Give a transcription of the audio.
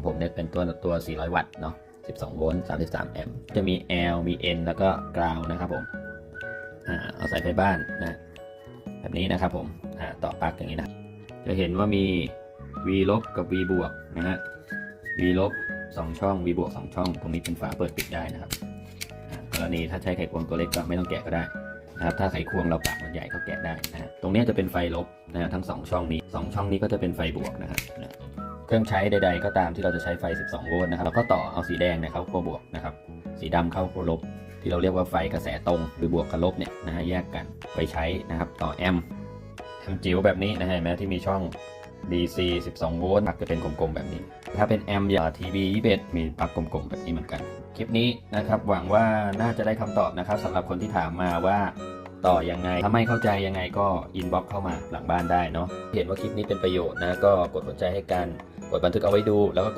ของผมเนี่ยเป็นตัวตัว 400 วัตต์เนาะ 12 โวลต์ 33 แอมป์ จะมี L มี N แล้วก็กราวนะครับผม อ่า เอาใส่ไฟบ้านนะ แบบนี้นะครับผม อ่า ต่อปลั๊กอย่างนี้นะ จะเห็นว่ามี V ลบกับ V บวกนะฮะ V ลบ2ช่อง V บวก2ช่อง ตรงนี้เป็นฝาเปิดปิดได้นะครับอ่ากรณีถ้าใช้ไขควงตัวเล็กก็ไม่ต้องแกะก็ได้นะครับถ้าไขควงเราปากมันใหญ่ก็แกะได้นะฮะตรงนี้จะเป็นไฟลบนะฮะทั้ง 2 ช่องนี้ 2 ช่องนี้ก็จะเป็นไฟบวกนะครับนะ เครื่องใช้ใด ๆ ก็ตามที่เราจะใช้ไฟ 12 โวลต์นะครับเราก็ต่อเอาสีแดงเนี่ยเข้าขั้วบวกนะครับ สีดำเข้าขั้วลบ ที่เราเรียกว่าไฟกระแสตรงหรือบวกกับลบเนี่ยนะฮะแยกกันไปใช้นะครับต่อแอมแอมจิ๋วแบบนี้นะฮะเห็นไหมที่มีช่อง DC 12 โวลต์ปลั๊กจะเป็นกลมๆ แบบนี้ ถ้าเป็นแอมป์อย่างทีวี21มีปลั๊กกลมๆ แบบนี้เหมือนกัน คลิปนี้นะครับหวังว่าน่าจะได้คำตอบนะครับสำหรับคนที่ถามมาว่า ต่อยังไง ถ้าไม่เข้าใจยังไงก็อินบ็อกเข้ามาหลังบ้านได้เนาะเห็นว่าคลิปนี้เป็นประโยชน์นะก็กดหัวใจให้กันกดบันทึกเอาไว้ดูแล้วก็